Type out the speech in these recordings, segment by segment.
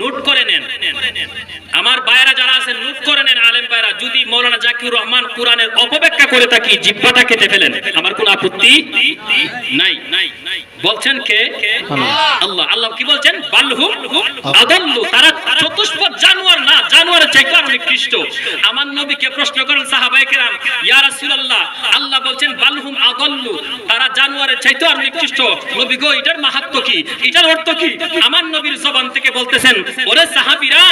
Note করে নেন। আমার বাইরা যারা আছেন, নোট করে নেন আলেম বাইরা যদি মৌলানা জাকির রহমান কোরআনের অপব্যাখ্যা করে থাকি জিব্বাটা কেটে ফেলেন। আমার কোন আপত্তি নাই নাই। বলছেন কে? আল্লাহ। আল্লাহ। কি বলছেন? বাল্লু আদল্লু। তারা চতুষ্পদ জানোয়ার না জানোয়ারের চাইতে আরও নিকৃষ্ট। আমার নবীকে প্রশ্ন করেন সাহাবায়ে কেরাম ইয়া রাসূলুল্লাহ? আল্লাহ বলছেন বালহুম আদল্লু। তারা জানোয়ারের চাইতে আরও নিকৃষ্ট। নবী গো এটার মাহাত্ম্য কি? এটার অর্থ কি? আমার নবীর জবান থেকে বলতেছেন ওরে সাহাবীরা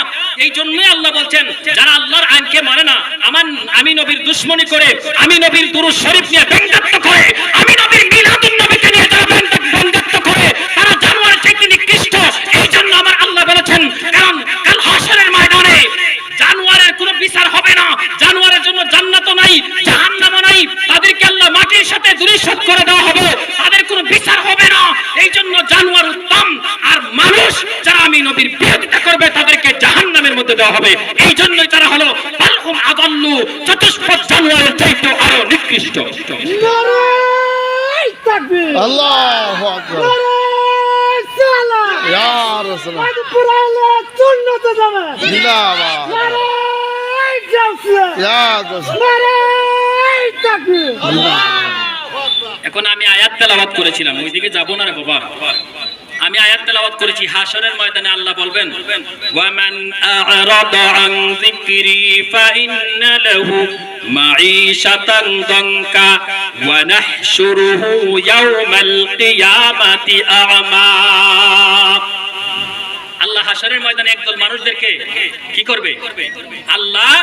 এই জন্যই আল্লাহ বলছেন যারা আল্লাহর আইনকে মানে না আমার আমি নবীর দুশ্মনী করে আমি নবীর দুরূদ শরীফ নিয়ে ব্যঙ্গাত্ম করে আমি দেওয়া হবে। এই জন্যই তারা হলো বালহুম আদাল্লু চতুষ্পদ জানোয়ারের চাইতে আরও নিকৃষ্ট। আল্লাহু ইয়া ইয়া এখন আমি আয়াত তেলাওয়াত করেছিলাম ওইদিকে যাব না রে বাবা। আমি আয়াত তেলাওয়াত করেছি হাসরের ময়দানে আল্লাহ বলবেন, ওয়ামান আ'রাদা আন যিকরি ফাইন্না লাহু মাঈশাতান দানকা ওয়া নাহশুরুহু ইয়াওমাল কিয়ামাতি আ'মা। আল্লাহ হাসরের ময়দানে একদল মানুষদেরকে কি করবে? আল্লাহ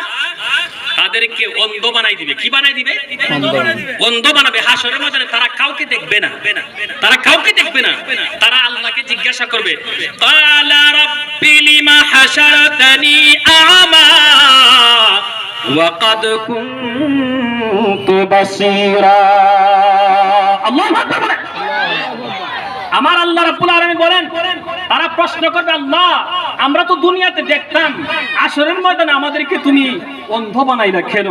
তাদেরকে অন্ধ বানাই দিবে। কি বানাই দিবে? অন্ধ বানাবে। হাসরের ময়দানে তারা কাউকে দেখবে না। তারা কাউকে দেখবে না। তারা আল্লাহকে জিজ্ঞাসা করবে কালা রাব্বি লিমা হাশারতানি আমা? ওয়াকাদ কুনতু বাসীরা। আল্লাহু আকবার। আমার আল্লাহ রাব্বুল আলামিন বলেন তারা প্রশ্ন করবে আল্লাহ আমরা তো দুনিয়াতে দেখতাম, আসরের ময়দানে আমাদেরকে তুমি অন্ধ বানাইলা কেন?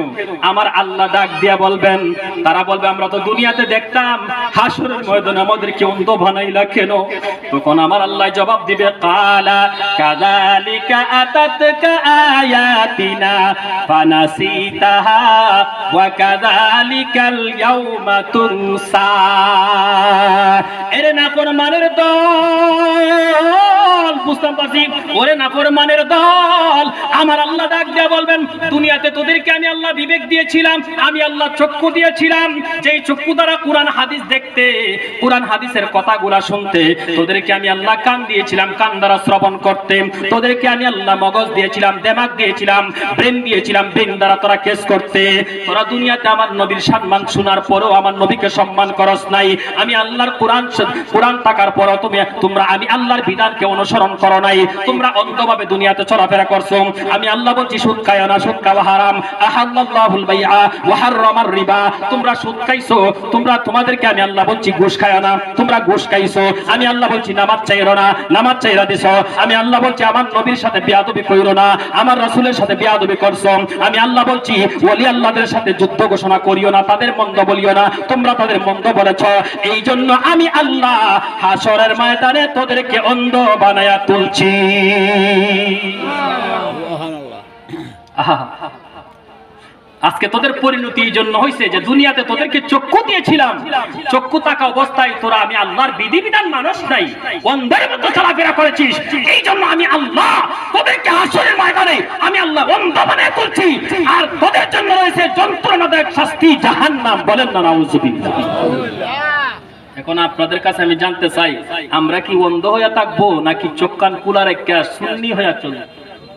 আমার আল্লাহ ডাক দিয়া বলবেন, তারা বলবে, আমরা তো দুনিয়াতে দেখতাম, হাসরের ময়দানে আমাদেরকে অন্ধ বানাইলা কেন? তখন আমার আল্লাহ জবাব দিবে, কালা কাযালিকা আতাতকা আয়াতিনা ফানাসিতাহা ওয়া কাযালিকাল ইয়াউমা তুনসা। এরে নাফরমানের দল শ্রবণ করতে। তোদেরকে আমি আল্লাহ মগজ দিয়েছিলাম দেমাগ দিয়েছিলাম দিয়েছিলাম দ্বারা তোরা কেস করতে। তোরা দুনিয়াতে আমার নবীর সম্মান শোনার পরেও আমার নবীকে সম্মান করস নাই। আমি আল্লাহর কোরআন কোরআন থাকার পরও তুমি, তোমরা আমি আল্লাহর বিধানকে অনুসরণ করো নাই। তোমরা অন্ধভাবে দুনিয়াতে চলাফেরা করছ। আমি আল্লাহ বলছি, সুদ খায় না, সুদ খাওয়া হারাম। আহাল্লাহুল বাইআ ওয়া হাররামার রিবা। তোমরা সুদ খাইছো, তোমরা তোমাদেরকে আমি আল্লাহ বলছি, ঘুষ খায় না। তোমরা ঘুষ খাইছো। আমি আল্লাহ বলছি, নামাজ চাইরো না, নামাজ চাইরা দিছো। আমি আল্লাহ বলছি, আমার নবীর সাথে বিয়াদবি কইরো না, আমার রাসূলের সাথে বিয়াদবি করছ। আমি আল্লাহ বলছি, ওলি আল্লাহদের সাথে যুদ্ধ ঘোষণা করিও না, তাদের মন্দ বলিও না, তোমরা তাদের মন্দ বলেছ। এই জন্য আমি আল্লাহ হাসরের ময়দানে তোদেরকে অন্ধ বানায়া তুলছি। আহা। আজকে তোদের পরিণতি এই জন্য হয়েছে যে দুনিয়াতে তোদেরকে চক্ষু দিয়েছিলাম। চক্ষু থাকা অবস্থায় তোরা আমি আল্লাহর বিধিবিধান মানুষ নাই। অন্ধের মতো চলাফেরা করেছিস। এই জন্য আমি আল্লাহ তোদেরকে আসরের ময়দানে আমি আল্লাহ অন্ধ বানিয়ে তুলছি। আর তোদের জন্য রয়েছে যন্ত্রণাদায়ক শাস্তি জাহান্নাম। বলেন না, নাউজুবিল্লাহ। এখন আপনাদের কাছে আমি জানতে চাই আমরা কি অন্ধ হয়ে থাকব নাকি চোখ কান কুলার একটা সুন্নি হয়ে চলবো?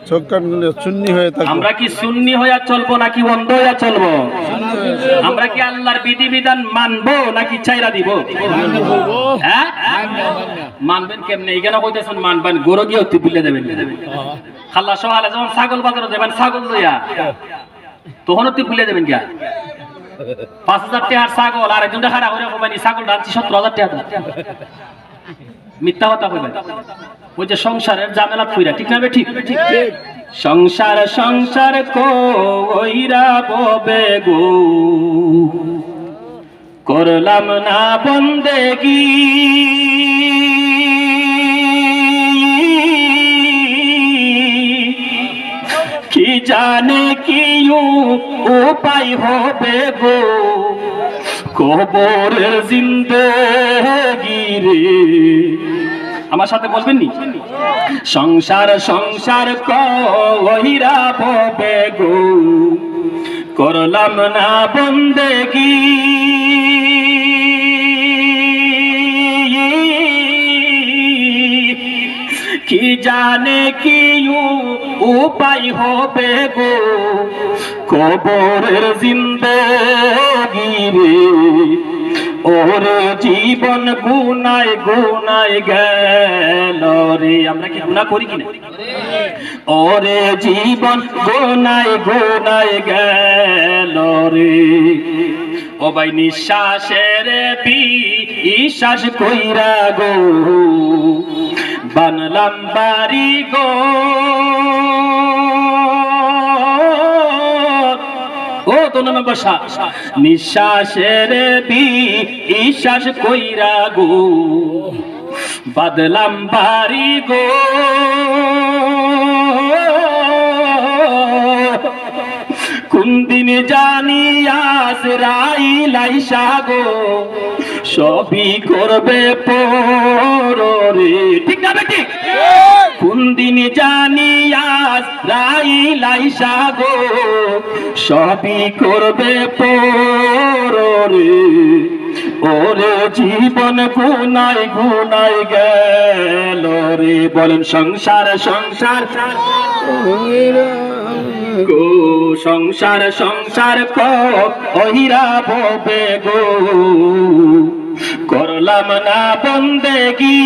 চোখ কান চুন্নি হয়ে থাকবে। আমরা কি সুন্নি হইয়া চলবো নাকি অন্ধ হইয়া চলবো? আমরা কি আল্লাহর বিধিবিধান মানবো নাকি চাইরা দিব? হ্যাঁ? মানবেন কেমনে? এখানে কইতেছেন মানবেন গরু গিয়ে তুই বিলে দেবেন। খাল্লা সহালে যখন ছাগল বাজারে দেবেন ছাগল লইয়া তখন তুই বিলে দেবেন গিয়া। পাঁচ হাজার টাকার ছাগল, আর একজন দেখা হয়ে হবেন ছাগল রাখছি সত্তর হাজার টাকা মিথ্যা কথা কইবেন ওই যে সংসারের জামেলা ফুইরা ঠিক না বে ঠিক? সংসার সংসার কইরা ববে গো। করলাম না বন্দেগি। জানে কি উপায় হবে গো? কবর জিন্দগি রে আমার সাথে বলবেন নি? সংসার সংসার কহিরা ভবে গো। করলাম না বন্দেগি। কি জানে কি উপায় হবে গো? কবরের জিন্দগি রে। ওরে জীবন গুনায় গুনায় গেল রে। আমরা কি গুনাহ করি কিনা? ওরে জীবন গোনায় গোনায় গেল রে। ও ভাই নিঃশ্বাসের পি শ্বাস কইরা গো। বানলাম বাড়ি গো। ও তো নামে বসা। নিঃশ্বাসের বি শ্বাস কইরা গো। বাদলাম বাড়ি গো। কোন দিন জানি আসরাই লাইসা গো। সবই করবে পরে ঠিক না ঠিক। কোন দিন জানি আজ রাই লাইসা গো সবই করবে পরে ওরে জীবন গুনাই গুনাই গেল রে। বলেন সংসার। সংসার। গো, সংসার সংসার ক অহিরা ভবে গো। করলাম না বন্দেগি।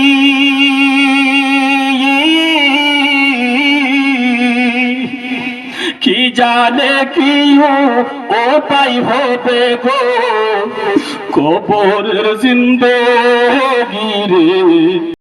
কি জানে কি ও পাই হবে গো। কবরের জিন্দগি রে।